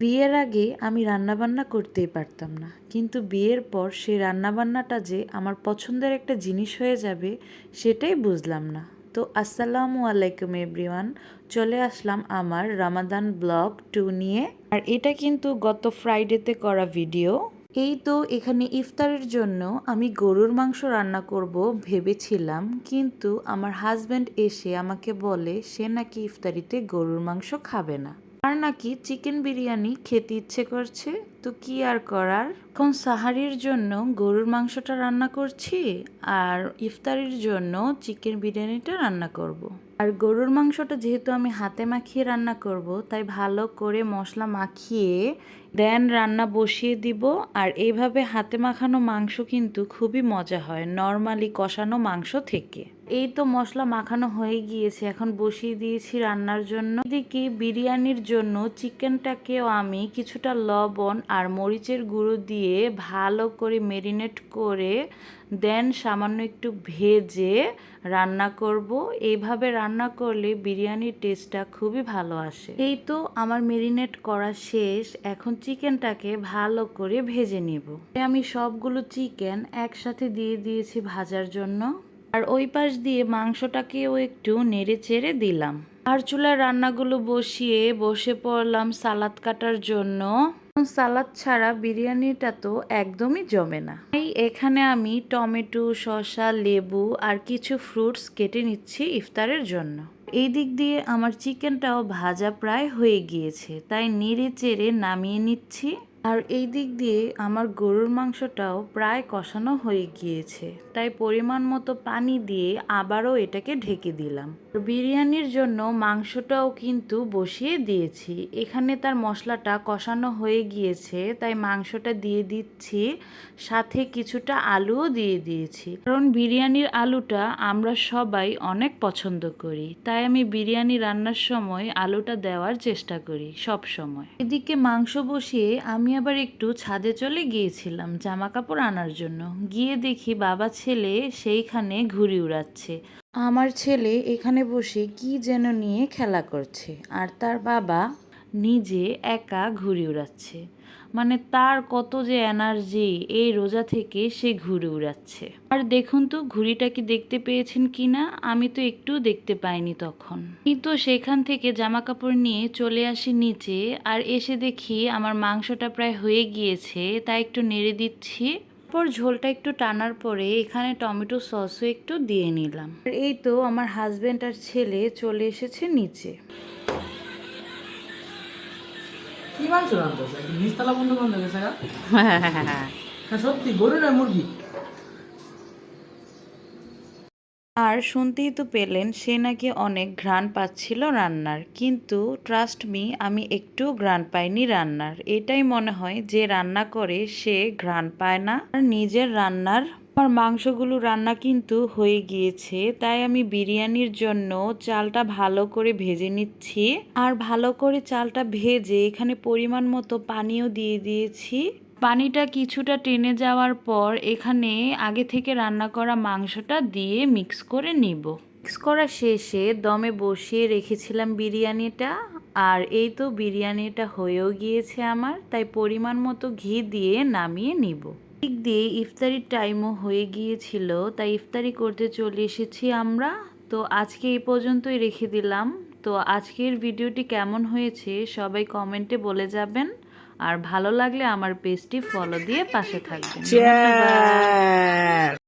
বিয়ের আগে আমি রান্নাবান্না করতেই পারতাম না। কিন্তু বিয়ের পর সেই রান্নাবান্নাটা যে আমার পছন্দের একটা জিনিস হয়ে যাবে, সেটাই বুঝলাম না। তো আসসালামু আলাইকুম এভরিওয়ান, চলে আসলাম আমার রামাদান ব্লগ টু নিয়ে। আর এটা কিন্তু গত ফ্রাইডেতে করা ভিডিও এই তো এখানে ইফতারের জন্য আমি গরুর মাংস রান্না করব ভেবেছিলাম, কিন্তু আমার হাজব্যান্ড এসে আমাকে বলে, সে নাকি ইফতারিতে গরুর মাংস খাবে না। আর নাকি চিকেন বিরিয়ানি খেতে ইচ্ছে করছে? তো কি আর করার? এখন সাহারির জন্য গরুর মাংসটা রান্না করছি, আর ইফতারির জন্য চিকেন বিরিয়ানিটা রান্না করব। আর গরুর মাংসটা যেহেতু আমি হাতে মাখিয়ে রান্না করব, তাই ভালো করে মশলা মাখিয়ে দেন রান্না বসিয়ে দিব। আর এইভাবে হাতে মাখানো মাংস কিন্তু খুবই মজা হয়, নর্মালি কষানো মাংস থেকে। এই তো মশলা মাখানো হয়ে গিয়েছে, এখন বসিয়ে দিয়েছি রান্নার জন্য। এদিকে বিরিয়ানির জন্য চিকেনটাকেও আমি কিছুটা লবণ আর মরিচের গুঁড়ো দিয়ে ভালো করে মেরিনেট করে দেন সামান্য একটু ভেজে রান্না করব। এইভাবে রান্না করলে বিরিয়ানির টেস্টটা খুবই ভালো আসে। এই তো আমার মেরিনেট করা শেষ, এখন চিকেনটাকে ভালো করে ভেজে নিব। আমি সবগুলো চিকেন একসাথে দিয়ে দিয়েছি ভাজার জন্য। আর ওই পাশ দিয়ে মাংসটাকেও একটু নেড়ে চেড়ে দিলাম। আর চুলার রান্নাগুলো বসিয়ে বসে পড়লাম সালাদ কাটার জন্য। সালাদ ছাড়া বিরিয়ানিটা তো একদমই জমে না। এই এখানে আমি টমেটো, শসা, লেবু আর কিছু ফ্রুটস কেটে নিচ্ছি ইফতারের জন্য। এই দিক দিয়ে আমার চিকেনটাও ভাজা প্রায় হয়ে গিয়েছে, তাই নেড়ে চেড়ে নামিয়ে নিচ্ছি। আর এই দিক দিয়ে আমার গরুর মাংসটাও প্রায় কষানো হয়ে গিয়েছে। তাই পরিমাণ মতো পানি দিয়ে আবারও এটাকে ঢেকে দিলাম। বিরিয়ানির জন্য মাংসটাও কিন্তু বসিয়ে দিয়েছি। এখানে তার মশলাটা কষানো হয়ে গিয়েছে, তাই মাংসটা দিয়ে দিচ্ছি। সাথে কিছুটা আলুও দিয়ে দিয়েছি। কারণ বিরিয়ানির আলুটা আমরা সবাই অনেক পছন্দ করি। তাই আমি বিরিয়ানি রান্নার সময় আলুটা দেওয়ার চেষ্টা করি সব সময় এদিকে মাংস বসিয়ে আমি আবার একটু ছাদে চলে গিয়েছিলাম জামা কাপড় আনার জন্য। গিয়ে দেখি বাবা ছেলে সেইখানে ঘুড়ি উড়াচ্ছে। আমার ছেলে এখানে বসে কি যেন নিয়ে খেলা করছে আর তার বাবা নিজে একা ঘুড়ি উড়াচ্ছে। মানে তার কত যে এনার্জি, এই রোজা থেকে সে ঘুরে উড়াচ্ছে। আর দেখুন তো, ঘুড়িটা কি দেখতে পেয়েছেন কি না? আমি তো একটু দেখতে পাইনি তখন। কিন্তু সেখান থেকে জামা কাপড় নিয়ে চলে আসি নিচে, আর এসে দেখি আমার মাংসটা প্রায় হয়ে গিয়েছে, তাই একটু নেড়ে দিচ্ছি। পর ঝোলটা একটু টানার পরে এখানে টমেটো সসও একটু দিয়ে নিলাম। এই তো আমার হাজব্যান্ড আর ছেলে চলে এসেছে নিচে। কি মাংস রান্নতেছে নিচতলা বন্ধ বন্ধ গেছে হ্যাঁ সত্যি গরু না মুরগি। আর শুনতেই তো পেলেন সে নাকি অনেক ঘ্রাণ পাচ্ছিল রান্নার। কিন্তু ট্রাস্ট মি আমি একটু ঘ্রাণ পাইনি রান্নার। এটাই মনে হয় যে রান্না করে সে ঘ্রাণ পায় না। আর নিজের রান্নার আমার মাংসগুলো রান্না কিন্তু হয়ে গিয়েছে, তাই আমি বিরিয়ানির জন্য চালটা ভালো করে ভেজে নিচ্ছি। আর ভালো করে চালটা ভেজে এখানে পরিমাণ মতো পানিও দিয়ে দিয়েছি। পানিটা কিছুটা টেনে যাওয়ার পর এখানে আগে থেকে রান্না করা মাংসটা দিয়ে মিক্স করে নিব। মিক্স করা শেষে দমে বসিয়ে রেখেছিলাম বিরিয়ানিটা, আর এই তো বিরিয়ানিটা হয়েও গিয়েছে আমার, তাই পরিমাণ মতো ঘি দিয়ে নামিয়ে নিব। দিক দিয়ে ইফতারির টাইমও হয়ে গিয়েছিল তাই ইফতারি করতে চলে এসেছি আমরা। তো আজকে এই পর্যন্তই রেখে দিলাম। তো আজকের ভিডিওটি কেমন হয়েছে সবাই কমেন্টে বলে যাবেন। আর ভালো লাগলে আমার পেজটি ফলো দিয়ে পাশে থাকবেন।